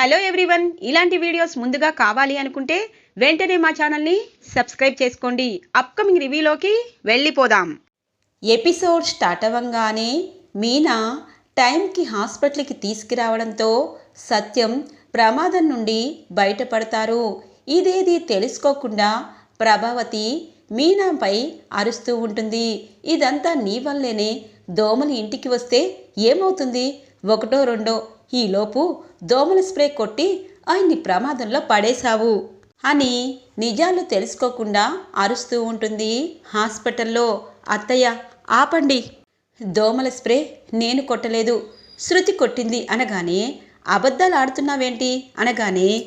Hello everyone. ఇలాంటి videos ముందుగా కావాలి అనుకుంటే వెంటనే మా ఛానల్ని సబ్స్క్రైబ్ చేసుకోండి. అప్కమింగ్ రివ్యూలోకి వెళ్ళిపోదాం. ఎపిసోడ్ స్టార్ట్ అవ్వంగానే మీనా టైంకి హాస్పిటల్కి తీసుకురావడంతో సత్యం ప్రమాదం నుండి బయటపడతారు. ఇదేది తెలుసుకోకుండా ప్రభావతి మీనాపై అరుస్తూ ఉంటుంది. ఇదంతా నీ వల్లేనే దోమలు ఇంటికి వస్తే ఏమవుతుంది? ఒకటో రెండో ఈలోపు దోమల స్ప్రే కొట్టి ఆయన్ని ప్రమాదంలో పడేశావు అని నిజాలు తెలుసుకోకుండా అరుస్తూ ఉంటుంది హాస్పిటల్లో. అత్తయ్య ఆపండి. దోమల స్ప్రే నేను కొట్టలేదు. శృతి కొట్టింది అనగానే అబద్ధాలు ఆడుతున్నావేంటి? అనగానే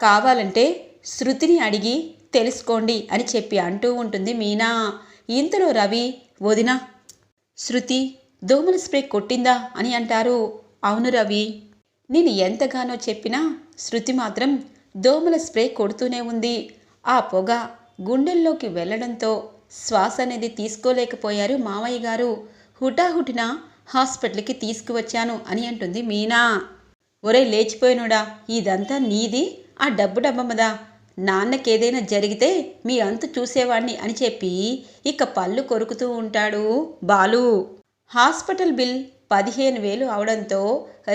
కావాలంటే శృతిని అడిగి తెలుసుకోండి అని చెప్పి అంటూ ఉంటుంది మీనా. ఇంతలో రవి వదిన శృతి దోమల స్ప్రే కొట్టిందా అని అంటారు. అవును రవి. నేను ఎంతగానో చెప్పినా శృతి మాత్రం దోమల స్ప్రే కొడుతూనే ఉంది. ఆ పొగ గుండెల్లోకి వెళ్ళడంతో శ్వాస అనేది తీసుకోలేకపోయారు మావయ్య గారు. హుటాహుటిన హాస్పిటల్కి తీసుకువచ్చాను అని అంటుంది మీనా. ఒరే లేచిపోయినుడా ఇదంతా నీది? ఆ డబ్బు డబ్బమ్మదా? నాన్నకేదైనా జరిగితే మీ అంతు చూసేవాణ్ణి అని చెప్పి ఇక పళ్ళు కొరుకుతూ ఉంటాడు బాలు. హాస్పిటల్ బిల్ పదిహేను వేలు అవడంతో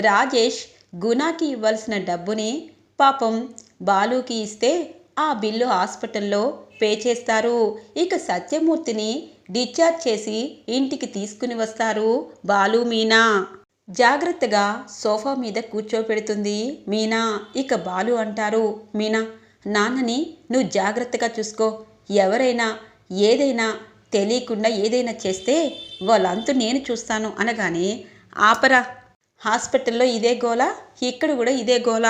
రాజేష్ గుణాకి ఇవ్వాల్సిన డబ్బుని పాపం బాలుకి ఇస్తే ఆ బిల్లు హాస్పిటల్లో పే చేస్తారు. ఇక సత్యమూర్తిని డిశ్చార్జ్ చేసి ఇంటికి తీసుకుని వస్తారు బాలు మీనా. జాగ్రత్తగా సోఫా మీద కూర్చోపెడుతుంది మీనా. ఇక బాలు అంటారు మీనా నాన్నని నువ్వు జాగ్రత్తగా చూసుకో. ఎవరైనా ఏదైనా తెలియకుండా ఏదైనా చేస్తే వాళ్ళంతు నేను చూస్తాను అనగానే ఆపరా హాస్పిటల్లో ఇదే గోల ఇక్కడ కూడా ఇదే గోల.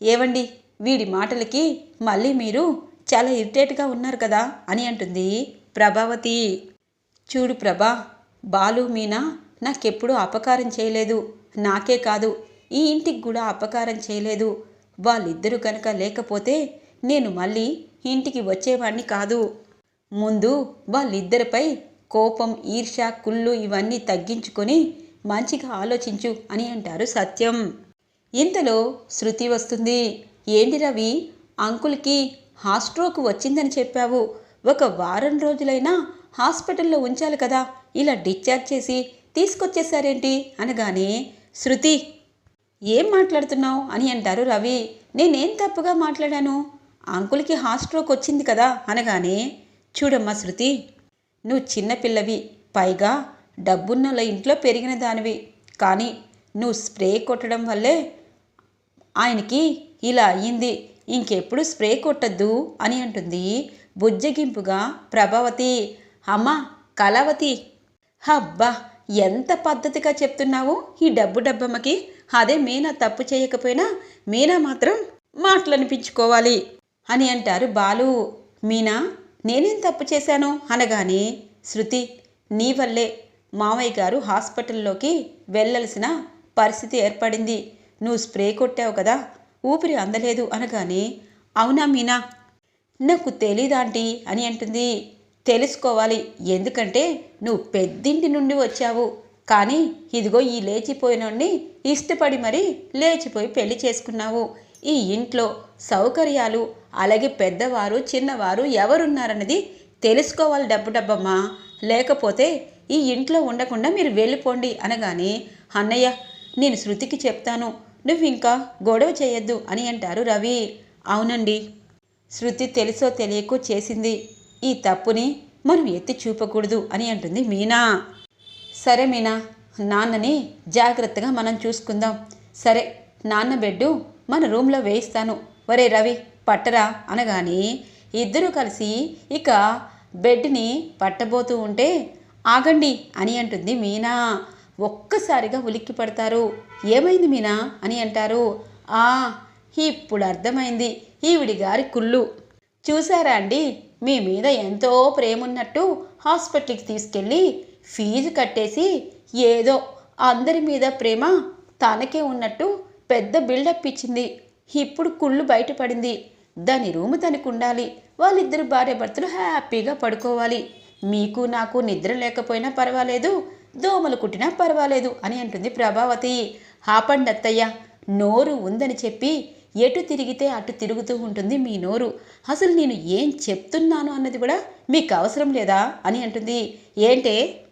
ఏవండి వీడి మాటలకి మళ్ళీ మీరు చాలా ఇరిటేట్గా ఉన్నారు కదా? అని అంటుంది ప్రభావతి. చూడు ప్రభా బాలు మీనా నాకెప్పుడూ అపకారం చేయలేదు. నాకే కాదు ఈ ఇంటికి కూడా అపకారం చేయలేదు. వాళ్ళిద్దరూ కనుక లేకపోతే నేను మళ్ళీ ఇంటికి వచ్చేవాడిని కాదు. ముందు వాళ్ళిద్దరిపై కోపం ఈర్ష్య కుళ్ళు ఇవన్నీ తగ్గించుకొని మంచిగా ఆలోచించు అని అంటారు సత్యం. ఇంతలో శృతి వస్తుంది. ఏంటి రవి? అంకుల్కి హాస్ట్రోక్ వచ్చిందని చెప్పావు. ఒక వారం రోజులైనా హాస్పిటల్లో ఉంచాలి కదా. ఇలా డిశ్చార్జ్ చేసి తీసుకొచ్చేసారేంటి అనగానే శృతి ఏం మాట్లాడుతున్నావు? అని అంటారు రవి. నేనేం తప్పుగా మాట్లాడాను? అంకుల్కి హాస్ట్రోక్ వచ్చింది కదా. అనగానే చూడమ్మా శృతి. నువ్వు చిన్నపిల్లవి పైగా డబ్బున్నల ఇంట్లో పెరిగిన దానివి. కానీ నువ్వు స్ప్రే కొట్టడం వల్లే ఆయనకి ఇలా అయ్యింది. ఇంకెప్పుడు స్ప్రే కొట్టద్దు అని అంటుంది బుజ్జగింపుగా ప్రభావతి. అమ్మ కళావతి. హబ్బా ఎంత పద్ధతిగా చెప్తున్నావు ఈ డబ్బు డబ్బమ్మకి. అదే మీనా తప్పు చేయకపోయినా మీనా మాత్రం మాటలనిపించుకోవాలి అని అంటారు బాలు. మీనా నేనేం తప్పు చేశాను? అనగానే శృతి నీ వల్లే మామయ్య గారు హాస్పిటల్లోకి వెళ్ళాల్సిన పరిస్థితి ఏర్పడింది. నువ్వు స్ప్రే కొట్టావు కదా ఊపిరి అందలేదు అనగానే అవునా మీనా? నాకు తెలీదాంటి అని అంటుంది. తెలుసుకోవాలి ఎందుకంటే నువ్వు పెద్దింటి నుండి వచ్చావు. కానీ ఇదిగో ఈ లేచిపోయినోడిని ఇష్టపడి మరీ లేచిపోయి పెళ్ళి చేసుకున్నావు. ఈ ఇంట్లో సౌకర్యాలు అలాగే పెద్దవారు చిన్నవారు ఎవరున్నారన్నది తెలుసుకోవాలి డబ్బు డబ్బమ్మా. లేకపోతే ఈ ఇంట్లో ఉండకుండా మీరు వెళ్ళిపోండి అనగానే అన్నయ్య నేను శృతికి చెప్తాను. నువ్వు ఇంకా గొడవ చేయొద్దు అని అంటారు రవి. అవునండి. శృతి తెలుసో తెలియకో చేసింది. ఈ తప్పుని మనం ఎత్తి చూపకూడదు అని అంటుంది మీనా. సరే మీనా నాన్నని జాగ్రత్తగా మనం చూసుకుందాం. సరే నాన్న బెడ్డు మన రూమ్లో వేయిస్తాను. ఒరే రవి పట్టరా? అనగానే ఇద్దరూ కలిసి ఇక బెడ్ని పట్టబోతూ ఉంటే ఆగండి అని అంటుంది మీనా. ఒక్కసారిగా ఉలిక్కి పడతారు. ఏమైంది మీనా? అని అంటారు. ఆ ఇప్పుడు అర్థమైంది. ఈవిడి గారి కుళ్ళు. చూసారా అండి మీ మీద ఎంతో ప్రేమ ఉన్నట్టు హాస్పిటల్కి తీసుకెళ్ళి ఫీజు కట్టేసి ఏదో అందరి మీద ప్రేమ తనకే ఉన్నట్టు పెద్ద బిల్డప్ ఇచ్చింది. ఇప్పుడు కుళ్ళు బయటపడింది. దాని రూము తనకు ఉండాలి. వాళ్ళిద్దరు భార్యాభర్తలు హ్యాపీగా పడుకోవాలి. మీకు నాకు నిద్ర లేకపోయినా పర్వాలేదు దోమలు కుట్టినా పర్వాలేదు అని అంటుంది ప్రభావతి. హాపండి అత్తయ్య నోరు ఉందని చెప్పి ఎటు తిరిగితే అటు తిరుగుతూ ఉంటుంది మీ నోరు. అసలు నేను ఏం చెప్తున్నాను అన్నది కూడా మీకు అవసరం లేదా? అని అంటుంది. ఏంటే?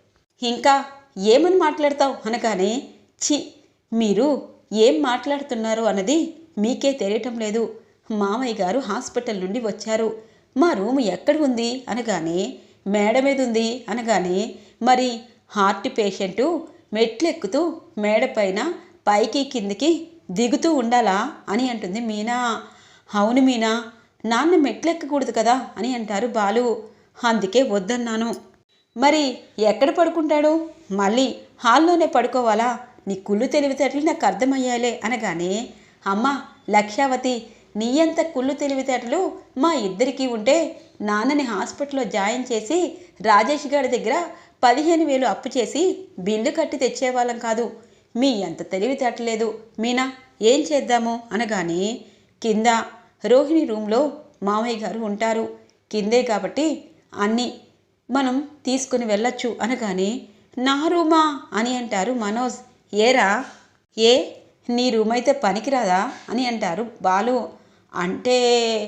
ఇంకా ఏమని మాట్లాడతావు అనగానే చి మీరు ఏం మాట్లాడుతున్నారు అన్నది మీకే తెలియటం లేదు. మామయ్య గారు హాస్పిటల్ నుండి వచ్చారు. మా రూమ్ ఎక్కడ ఉంది? అనగానే మేడ మీద ఉంది. అనగానే మరి హార్ట్ పేషెంటు మెట్లెక్కుతూ మేడ పైన పైకి కిందికి దిగుతూ ఉండాలా? అని అంటుంది మీనా. అవును మీనా నాన్న మెట్లెక్కకూడదు కదా? అని అంటారు బాలు. అందుకే వద్దన్నాను. మరి ఎక్కడ పడుకుంటాడు? మళ్ళీ హాల్లోనే పడుకోవాలా? నీ కుళ్ళు తెలివితేటలు నాకు అర్థమయ్యాలే అనగానే అమ్మ లక్షావతి నీ అంత కుళ్ళు తెలివితేటలు మా ఇద్దరికీ ఉంటే నాన్నని హాస్పిటల్లో జాయిన్ చేసి రాజేష్ గారి దగ్గర పదిహేను వేలు అప్పు చేసి బిల్లు కట్టి తెచ్చేవాళ్ళం కాదు. మీ అంత తెలివితేటలేదు మీనా ఏం చేద్దాము? అనగానే కింద రోహిణి రూమ్లో మామయ్య గారు ఉంటారు. కిందే కాబట్టి అన్నీ మనం తీసుకుని వెళ్ళొచ్చు అనగానే నా రూమా అని అంటారు మనోజ్. ఏరా? ఏ? నీ రూమ్ అయితే పనికిరాదా? అని అంటారు బాలు. అంటే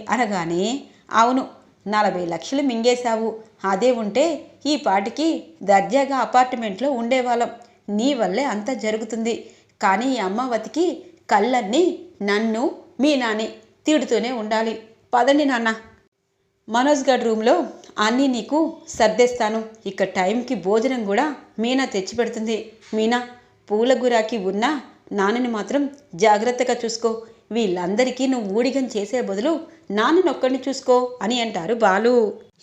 అనగానే అవును నలభై లక్షలు మింగేశావు. అదే ఉంటే ఈ పాటికి దర్జాగా అపార్ట్మెంట్లో ఉండేవాళ్ళం. నీ వల్లే అంతా జరుగుతుంది. కానీ ఈ అమ్మావతికి కళ్ళన్నీ నన్ను మీ నాని తిడుతూనే ఉండాలి. పదండి నాన్న. మనోజ్ గడ్ రూమ్లో అన్నీ నీకు సర్దేస్తాను. ఇక టైంకి భోజనం కూడా మీనా తెచ్చిపెడుతుంది మీనా పూల గురాకి ఉన్న నాన్నని మాత్రం జాగ్రత్తగా చూసుకో. వీళ్ళందరికీ నువ్వు ఊడిగం చేసే బదులు నాన్ననొక్కడిని చూసుకో అని అంటారు బాలు.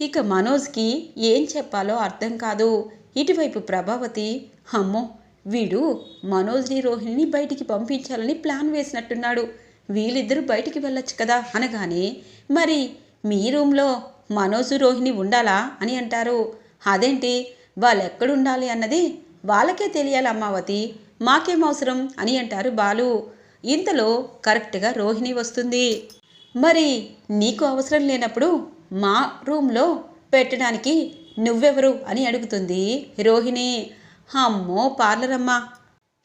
ఇక మనోజ్కి ఏం చెప్పాలో అర్థం కాదు. ఇటువైపు ప్రభావతి అమ్మో వీడు మనోజ్ని రోహిణిని బయటికి పంపించాలని ప్లాన్ వేసినట్టున్నాడు. వీళ్ళిద్దరూ బయటికి వెళ్ళొచ్చు కదా అనగానే మరి మీ రూమ్లో మనోజు రోహిణి ఉండాలా అని అంటారు. అదేంటి? వాళ్ళు ఎక్కడుండాలి అన్నది వాళ్ళకే తెలియాలి అమ్మావతి. మాకేం అవసరం అని అంటారు బాలు. ఇంతలో కరెక్ట్గా రోహిణి వస్తుంది. మరి నీకు అవసరం లేనప్పుడు మా రూమ్లో పెట్టడానికి నువ్వెవరు అని అడుగుతుంది రోహిణి. అమ్మో పార్లర్ అమ్మా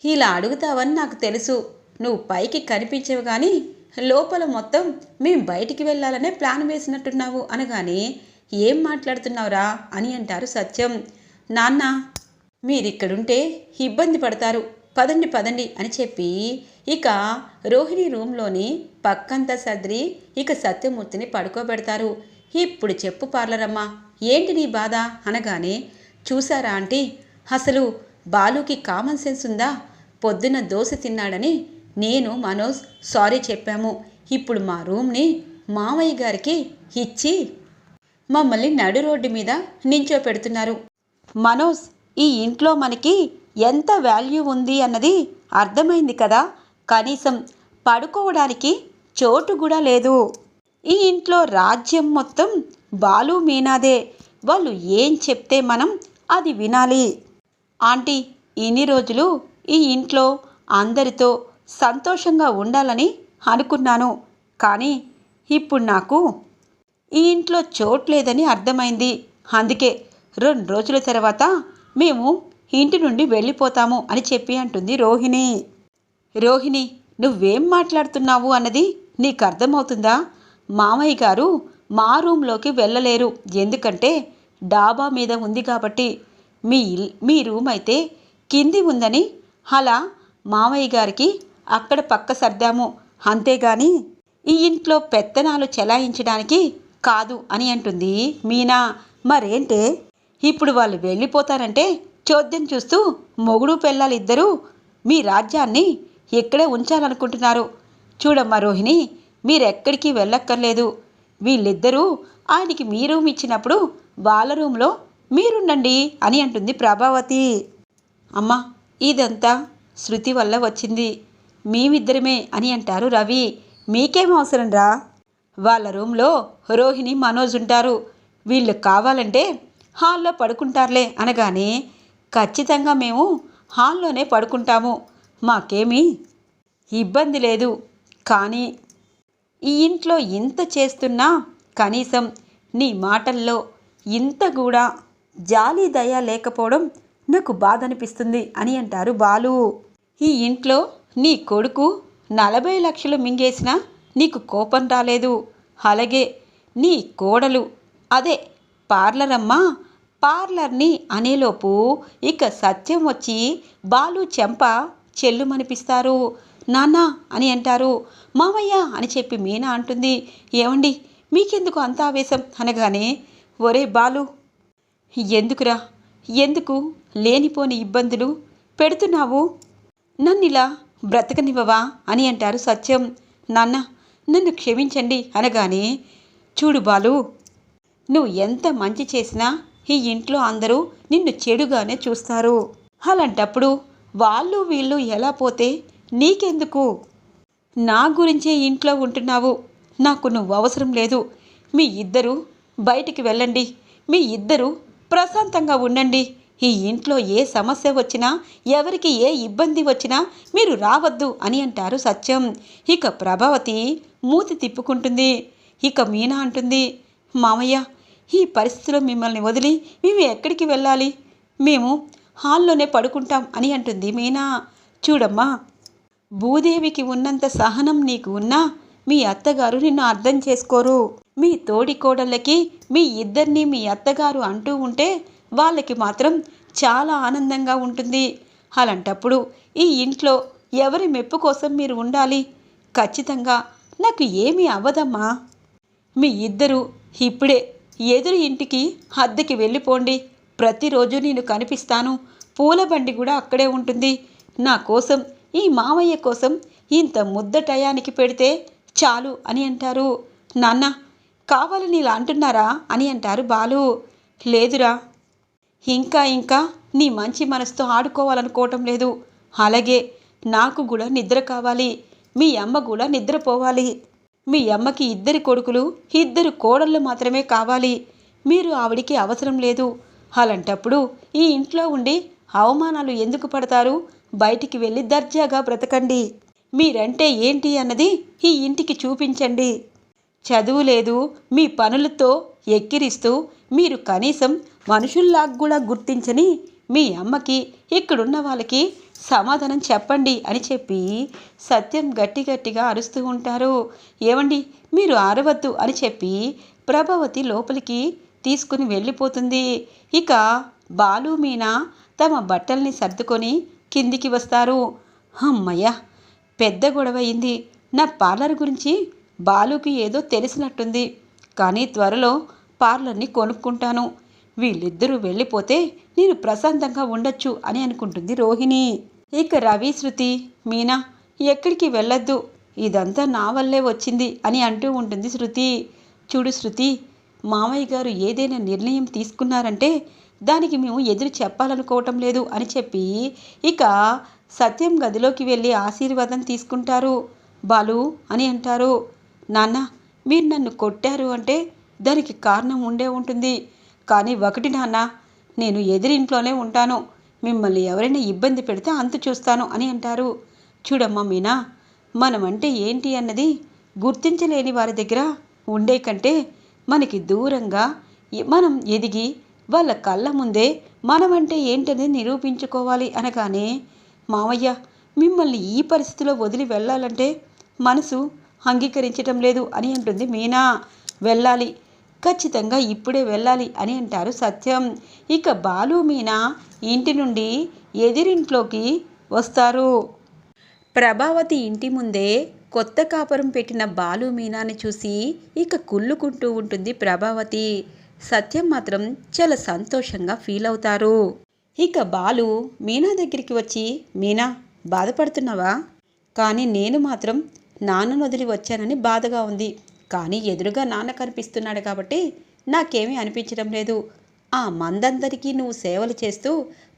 ఇలా అడుగుతావని నాకు తెలుసు. నువ్వు పైకి కనిపించవు కానీ లోపల మొత్తం మేము బయటికి వెళ్ళాలనే ప్లాన్ వేసినట్టున్నావు అనగానే ఏం మాట్లాడుతున్నావురా అని అంటారు సత్యం. నాన్న మీరిక్కడుంటే ఇబ్బంది పడతారు. పదండి పదండి అని చెప్పి ఇక రోహిణి రూమ్లోని పక్కంతా సర్దిరి ఇక సత్యమూర్తిని పడుకోబెడతారు. ఇప్పుడు చెప్పు పార్లరమ్మా ఏంటి నీ బాధ? అనగానే చూసారా ఆంటీ? అసలు బాలుకి కామన్ సెన్స్ ఉందా? పొద్దున దోశ తిన్నాడని నేను మనోజ్ సారీ చెప్పాము. ఇప్పుడు మా రూమ్ని మామయ్య గారికి ఇచ్చి మమ్మల్ని నడు రోడ్డు మీద నించో పెడుతున్నారు మనోజ్ ఈ ఇంట్లో మనకి ఎంత వాల్యూ ఉంది అన్నది అర్థమైంది కదా? కనీసం పడుకోవడానికి చోటు కూడా లేదు. ఈ ఇంట్లో రాజ్యం మొత్తం బాలు మీనాదే. వాళ్ళు ఏం చెప్తే మనం అది వినాలి. ఆంటీ ఇన్ని రోజులు ఈ ఇంట్లో అందరితో సంతోషంగా ఉండాలని అనుకున్నాను. కానీ ఇప్పుడు నాకు ఈ ఇంట్లో చోటు లేదని అర్థమైంది. అందుకే రెండు రోజుల తర్వాత మేము ఇంటి నుండి వెళ్ళిపోతాము అని చెప్పి అంటుంది రోహిణి. రోహిణి నువ్వేం మాట్లాడుతున్నావు అన్నది నీకు అర్థమవుతుందా? మామయ్య గారు మా రూమ్లోకి వెళ్ళలేరు. ఎందుకంటే డాబా మీద ఉంది కాబట్టి. మీ మీ రూమ్ అయితే కింది ఉందని అలా మామయ్య గారికి అక్కడ పక్క సర్దాము. అంతేగాని ఈ ఇంట్లో పెత్తనాలు చెలాయించడానికి కాదు అని అంటుంది మీనా. మరేంటే? ఇప్పుడు వాళ్ళు వెళ్ళిపోతారంటే చోద్యం చూస్తూ మొగుడు పెళ్ళాలిద్దరూ మీ రాజ్యాన్ని ఇక్కడే ఉంచాలనుకుంటున్నారు. చూడమ్మా రోహిణి మీరెక్కడికి వెళ్ళక్కర్లేదు. వీళ్ళిద్దరూ ఆయనకి మీ రూమ్ ఇచ్చినప్పుడు వాళ్ళ రూమ్లో మీరుండండి అని అంటుంది ప్రభావతి. అమ్మా ఇదంతా శృతి వల్ల వచ్చింది. మేమిద్దరమే అని అంటారు రవి. మీకేం అవసరం రా? వాళ్ళ రూమ్లో రోహిణి మనోజ్ ఉంటారు. వీళ్ళు కావాలంటే హాల్లో పడుకుంటారులే అనగానే ఖచ్చితంగా మేము హాల్లోనే పడుకుంటాము. మాకేమీ ఇబ్బంది లేదు. కానీ ఈ ఇంట్లో ఇంత చేస్తున్నా కనీసం నీ మాటల్లో ఇంత కూడా జాలి దయ లేకపోవడం నాకు బాధ అనిపిస్తుంది అని అంటారు బాలు. ఈ ఇంట్లో నీ కొడుకు నలభై లక్షలు మింగేసినా నీకు కోపం రాలేదు. అలాగే నీ కోడలు అదే పార్లర్ పార్లర్ని అనేలోపు ఇక సత్యం వచ్చి బాలు చెంప చెల్లుమనిపిస్తారు. నాన్న అని అంటారు. మామయ్య అని చెప్పి మీనా అంటుంది. ఏమండి మీకెందుకు అంత ఆవేశం? అనగానే ఒరే బాలు ఎందుకురా? ఎందుకు లేనిపోని ఇబ్బందులు పెడుతున్నావు? నన్నిలా బ్రతకనివ్వవా? అని అంటారు సత్యం. నాన్న నన్ను క్షమించండి అనగానే చూడు బాలు నువ్వు ఎంత మంచి చేసినా ఈ ఇంట్లో అందరూ నిన్ను చెడుగానే చూస్తారు. అలాంటప్పుడు వాళ్ళు వీళ్ళు ఎలా పోతే నీకెందుకు? నా గురించే ఇంట్లో ఉంటున్నావు. నాకు నువ్వు అవసరం లేదు. మీ ఇద్దరు బయటికి వెళ్ళండి. మీ ఇద్దరు ప్రశాంతంగా ఉండండి. ఈ ఇంట్లో ఏ సమస్య వచ్చినా ఎవరికి ఏ ఇబ్బంది వచ్చినా మీరు రావద్దు అని అంటారు సత్యం. ఇక ప్రభావతి మూతి తిప్పుకుంటుంది. ఇక మీనా అంటుంది మామయ్య ఈ పరిస్థితిలో మిమ్మల్ని వదిలి మేము ఎక్కడికి వెళ్ళాలి? మేము హాల్లోనే పడుకుంటాం అని అంటుంది మీనా. చూడమ్మా భూదేవికి ఉన్నంత సహనం నీకు ఉన్నా మీ అత్తగారు నిన్ను అర్థం చేసుకోరు. మీ తోడి కోడళ్ళకి మీ ఇద్దరిని మీ అత్తగారు అంటూ ఉంటే వాళ్ళకి మాత్రం చాలా ఆనందంగా ఉంటుంది. అలాంటప్పుడు ఈ ఇంట్లో ఎవరి మెప్పు కోసం మీరు ఉండాలి? ఖచ్చితంగా నాకు ఏమీ అవ్వదమ్మా. మీ ఇద్దరు ఇప్పుడే ఎదురు ఇంటికి అద్దెకి వెళ్ళిపోండి. ప్రతిరోజు నేను కనిపిస్తాను. పూల బండి కూడా అక్కడే ఉంటుంది. నా కోసం ఈ మామయ్య కోసం ఇంత ముద్ద టయానికి పెడితే చాలు అని అంటారు. నాన్న కావాలని ఇలా అంటున్నారా అని అంటారు బాలు. లేదురా. ఇంకా ఇంకా నీ మంచి మనసుతో ఆడుకోవాలనుకోవటం లేదు. అలాగే నాకు కూడా నిద్ర కావాలి. మీ అమ్మ కూడా నిద్రపోవాలి. మీ అమ్మకి ఇద్దరి కొడుకులు ఇద్దరు కోడళ్ళు మాత్రమే కావాలి. మీరు ఆవిడికి అవసరం లేదు. అలాంటప్పుడు ఈ ఇంట్లో ఉండి అవమానాలు ఎందుకు పడతారు? బయటికి వెళ్ళి దర్జాగా బ్రతకండి. మీరంటే ఏంటి అన్నది ఈ ఇంటికి చూపించండి. చదువు లేదు మీ పనులతో ఎక్కిరిస్తూ మీరు కనీసం మనుషుల్లాగా కూడా గుర్తించని మీ అమ్మకి ఇక్కడున్న వాళ్ళకి సమాధానం చెప్పండి అని చెప్పి సత్యం గట్టి గట్టిగా అరుస్తూ ఉంటారు. ఏమండి మీరు ఆరవద్దు అని చెప్పి ప్రభావతి లోపలికి తీసుకుని వెళ్ళిపోతుంది. ఇక బాలు మీనా తమ బట్టల్ని సర్దుకొని కిందికి వస్తారు. అమ్మయ్య పెద్ద గొడవ అయింది. నా పార్లర్ గురించి బాలుకి ఏదో తెలిసినట్టుంది. కానీ త్వరలో పార్లర్ని కొనుక్కుంటాను. వీళ్ళిద్దరూ వెళ్ళిపోతే నేను ప్రశాంతంగా ఉండొచ్చు అని అనుకుంటుంది రోహిణి. ఇక రవి శృతి మీనా ఎక్కడికి వెళ్ళొద్దు. ఇదంతా నా వల్లే వచ్చింది అని అంటూ ఉంటుంది శృతి. చూడు శృతి మామయ్య గారు ఏదైనా నిర్ణయం తీసుకున్నారంటే దానికి మేము ఎదురు చెప్పాలనుకోవటం లేదు అని చెప్పి ఇక సత్యం గదిలోకి వెళ్ళి ఆశీర్వాదం తీసుకుంటారు. బాలు అని అంటారు. నాన్న మీరు నన్ను కొట్టారు అంటే దానికి కారణం ఉండే ఉంటుంది. కానీ ఒకటి నాన్న నేను ఎదిరింట్లోనే ఉంటాను. మిమ్మల్ని ఎవరైనా ఇబ్బంది పెడితే అంత చూస్తాను అని అంటారు. చూడమ్మా మీనా మనం అంటే ఏంటి అన్నది గుర్తించలేని వారి దగ్గర ఉండే కంటే మనకి దూరంగా మనం ఎదిగి వాళ్ళ కళ్ళ ముందే మనమంటే ఏంటనేది నిరూపించుకోవాలి అనగానే మామయ్య మిమ్మల్ని ఈ పరిస్థితిలో వదిలి వెళ్ళాలంటే మనసు అంగీకరించటం లేదు అని అంటుంది మీనా. వెళ్ళాలి ఖచ్చితంగా ఇప్పుడే వెళ్ళాలి అని అంటారు సత్యం. ఇక బాలు మీనా ఇంటి నుండి ఎదిరింట్లోకి వస్తారు. ప్రభావతి ఇంటి ముందే కొత్త కాపురం పెట్టిన బాలు మీనాని చూసి ఇక కుళ్ళుకుంటూ ఉంటుంది ప్రభావతి. సత్యం మాత్రం చాలా సంతోషంగా ఫీల్ అవుతారు. ఇక బాలు మీనా దగ్గరికి వచ్చి మీనా బాధపడుతున్నావా? కానీ నేను మాత్రం నాన్నను వదిలి వచ్చానని బాధగా ఉంది. కానీ ఎదురుగా నాన్న కనిపిస్తున్నాడు కాబట్టి నాకేమీ అనిపించడం లేదు. ఆ మందందరికీ నువ్వు సేవలు చేస్తూ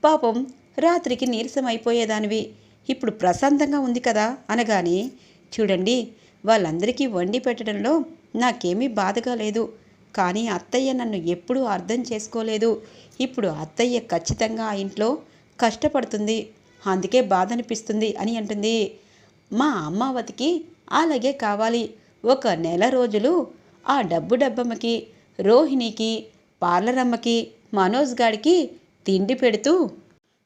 పాపం రాత్రికి నీరసం అయిపోయేదానివి ఇప్పుడు ప్రశాంతంగా ఉంది కదా అనగానే చూడండి వాళ్ళందరికీ వండి పెట్టడంలో నాకేమీ బాధగా లేదు. కానీ అత్తయ్య నన్ను ఎప్పుడూ అర్థం చేసుకోలేదు. ఇప్పుడు అత్తయ్య ఖచ్చితంగా ఆ ఇంట్లో కష్టపడుతుంది. అందుకే బాధ అనిపిస్తుంది అని అంటుంది. మా అమ్మావతికి అలాగే కావాలి. ఒక నెల రోజులు ఆ డబ్బు డబ్బమ్మకి రోహిణికి పార్లరమ్మకి మనోజ్ గాడికి తిండి పెడుతూ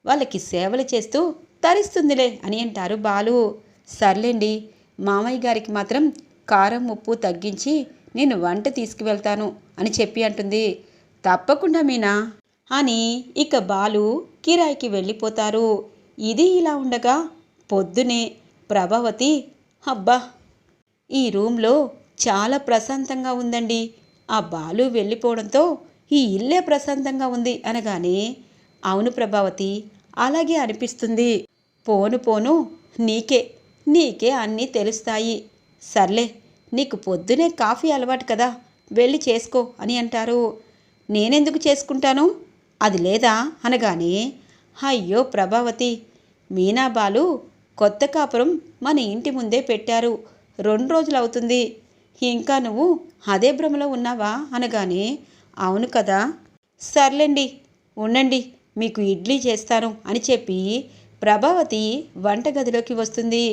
వాళ్ళకి సేవలు చేస్తూ తరిస్తుందిలే అని అంటారు బాలు. సర్లేండి మామయ్య గారికి మాత్రం కారం ఉప్పు తగ్గించి నేను వంట తీసుకువెళ్తాను అని చెప్పి అంటుంది. తప్పకుండా మీనా? అని ఇక బాలు కిరాయికి వెళ్ళిపోతారు. ఇది ఇలా ఉండగా పొద్దునే ప్రభావతి అబ్బా ఈ రూమ్లో చాలా ప్రశాంతంగా ఉందండి. ఆ బాలు వెళ్ళిపోవడంతో ఈ ఇల్లే ప్రశాంతంగా ఉంది అనగానే అవును ప్రభావతి అలాగే అనిపిస్తుంది. పోను పోను నీకే నీకే అన్నీ తెలుస్తాయి. సర్లే నీకు పొద్దునే కాఫీ అలవాటు కదా వెళ్ళి చేసుకో అని అంటారు. నేనెందుకు చేసుకుంటాను? అది లేదా? అనగానే అయ్యో ప్రభావతి మీనాబాలు కొత్త కాపురం మన ఇంటి ముందే పెట్టారు. రెండు రోజులు అవుతుంది ఇంకా నువ్వు అదే భ్రమలో ఉన్నావా? అనగానే అవును కదా. సర్లేండి ఉండండి మీకు ఇడ్లీ చేస్తాను అని చెప్పి ప్రభావతి వంటగదిలోకి వస్తుంది.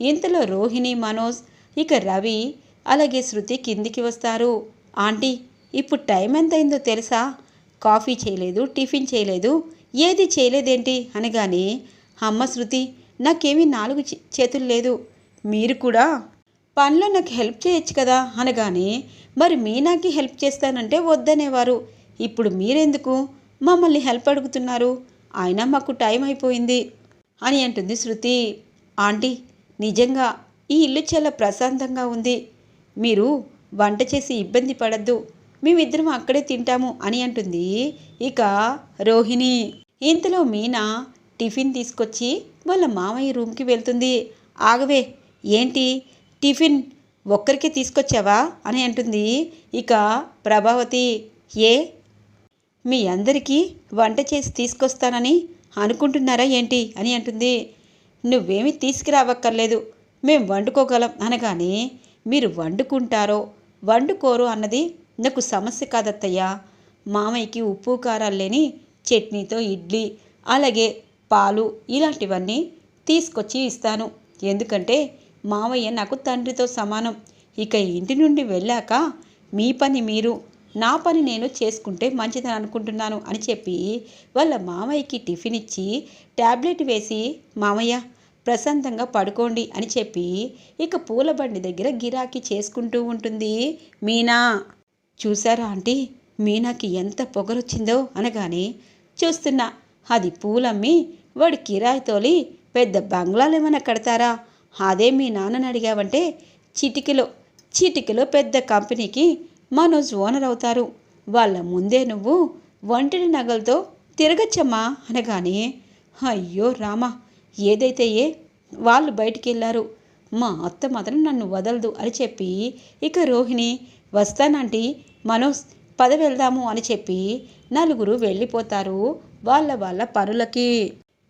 ఇంతలో రోహిణి మనోజ్ ఇక రవి అలాగే శృతి కిందికి వస్తారు. ఆంటీ ఇప్పుడు టైం ఎంత అయిందో తెలుసా? కాఫీ చేయలేదు టిఫిన్ చేయలేదు ఏది చేయలేదేంటి? అనగానే అమ్మ శృతి నాకేమీ నాలుగు చే- చేతులు లేదు. మీరు కూడా పనిలో నాకు హెల్ప్ చేయొచ్చు కదా అనగానే మరి మీనాకి హెల్ప్ చేస్తానంటే వద్దనేవారు. ఇప్పుడు మీరెందుకు? మమ్మల్ని హెల్ప్ అడుగుతున్నారు. అయినా మాకు టైం అయిపోయింది. అని అంటుంది శృతి. ఆంటీ నిజంగా ఈ ఇల్లు చాలా ప్రశాంతంగా ఉంది. మీరు వంట చేసి ఇబ్బంది పడద్దు. మేమిద్దరం అక్కడే తింటాము అని అంటుంది ఇక రోహిణి. ఇంతలో మీనా టిఫిన్ తీసుకొచ్చి వాళ్ళ మామయ్య రూమ్కి వెళ్తుంది. ఆగవే ఏంటి? టిఫిన్ ఒక్కరికి తీసుకొచ్చావా? అని అంటుంది. ఇక ప్రభావతి ఏ? మీ అందరికీ వంట చేసి తీసుకొస్తానని అనుకుంటున్నారా ఏంటి? అని అంటుంది. నువ్వేమీ తీసుకురావక్కర్లేదు. మేం వండుకోగలం అనగానే మీరు వండుకుంటారో వండుకోరు అన్నది నాకు సమస్య కాదత్తయ్యా. మామయ్యకి ఉప్పు కారాలు లేని చట్నీతో ఇడ్లీ అలాగే పాలు ఇలాంటివన్నీ తీసుకొచ్చి ఇస్తాను. ఎందుకంటే మావయ్య నాకు తండ్రితో సమానం. ఇక ఇంటి నుండి వెళ్ళాక మీ పని మీరు నా పని నేను చేసుకుంటే మంచిదని అనుకుంటున్నాను అని చెప్పి వాళ్ళ మామయ్యకి టిఫిన్ ఇచ్చి ట్యాబ్లెట్ వేసి మామయ్య ప్రశాంతంగా పడుకోండి అని చెప్పి ఇక పూల బండి దగ్గర గిరాకీ చేసుకుంటూ ఉంటుంది మీనా. చూసారా ఆంటీ మీనాకి ఎంత పొగరొచ్చిందో అనగానే చూస్తున్నా అది పూలమ్మి వాడు కిరాయి తోలి పెద్ద బంగ్లాలు ఏమైనా కడతారా? అదే మీ నాన్నని అడిగావంటే చిటికెలో చిటికెలో పెద్ద కంపెనీకి మనోజ్ ఓనర్ అవుతారు. వాళ్ళ ముందే నువ్వు ఒంటిని నగలతో తిరగచ్చమ్మా అనగానే అయ్యో రామా ఏదైతే ఏ వాళ్ళు బయటికి వెళ్ళారు మా అత్త మాత్రం నన్ను వదలదు అని చెప్పి ఇక రోహిణి వస్తానంటీ మనోజ్ పద వెళ్దాము అని చెప్పి నలుగురు వెళ్ళిపోతారు వాళ్ళ వాళ్ళ పనులకి.